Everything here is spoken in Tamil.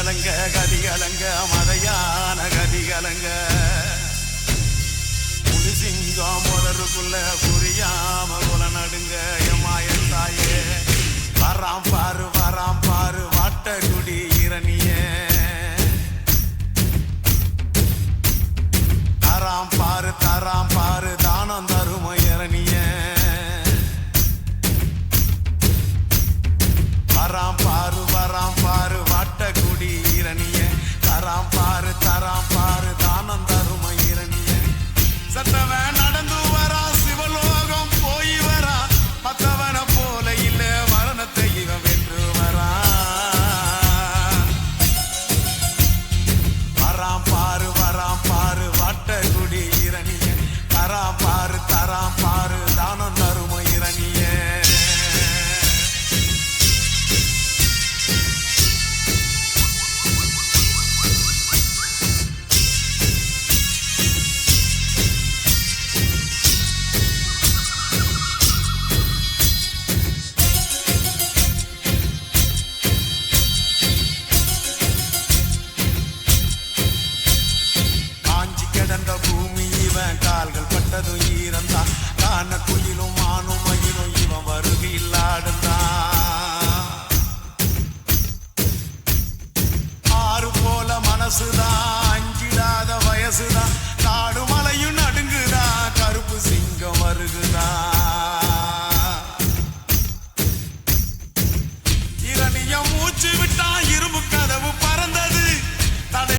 கதிகலங்க கதிகலங்க மதையான கதிகலங்க. புலிசிங்கம் முதலுக்குள்ள புரியாம குல நடுங்க எமாயன் தாயே? வராம் பாரு வராம் பாரு வாட்டகுடி இரணிய. தராம் பாரு தராம் பாரு தானம் தரும இரணிய. வராம் பாரு வராம் Nasıl